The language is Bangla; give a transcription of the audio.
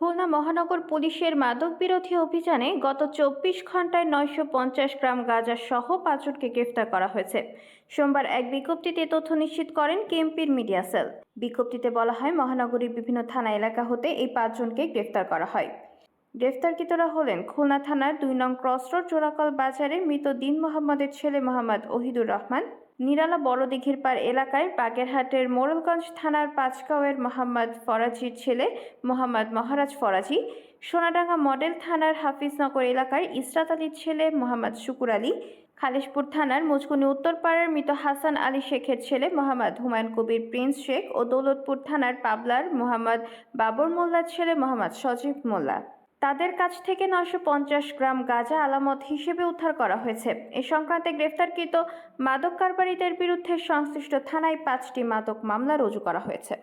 খুলনা মহানগর পুলিশের মাদক বিরোধী অভিযানে গত চব্বিশ ঘন্টায় নয়শো পঞ্চাশ গ্রাম গাঁজা সহ পাঁচজনকে গ্রেফতার করা হয়েছে। সোমবার এক বিজ্ঞপ্তিতে তথ্য নিশ্চিত করেন কেএমপির মিডিয়া সেল। বিজ্ঞপ্তিতে বলা হয়, মহানগরীর বিভিন্ন থানা এলাকা হতে এই পাঁচজনকে গ্রেফতার করা হয়। গ্রেফতারকৃতরা হলেন খুলনা থানার দুই নং ক্রস রোড জোড়াকল বাজারে মৃত দিন মোহাম্মদের ছেলে মোহাম্মদ ওহিদুর রহমান নিরালা বড়দিঘির পার এলাকায় বাগেরহাটের মোড়লগঞ্জ থানার পাঁচগাঁওয়ের মোহাম্মদ ফরাজির ছেলে মোহাম্মদ মহারাজ ফরাজি, সোনাডাঙ্গা মডেল থানার হাফিজনগর এলাকার ইসরাত আলীর ছেলে মোহাম্মদ শুকুর আলী, খালিশপুর থানার মুচকুনি উত্তরপাড়ার মৃত হাসান আলী শেখের ছেলে মোহাম্মদ হুমায়ুন কবির, প্রিন্স শেখ ও দৌলতপুর থানার পাবলার মোহাম্মদ বাবর মোল্লার ছেলে মোহাম্মদ সজীব মোল্লা। তাদের কাছ থেকে নশো পঞ্চাশ গ্রাম গাঁজা আলামত হিসেবে উদ্ধার করা হয়েছে। এ সংক্রান্তে গ্রেফতারকৃত মাদক কারবারিদের বিরুদ্ধে সংশ্লিষ্ট থানায় পাঁচটি মাদক মামলা রুজু করা হয়েছে।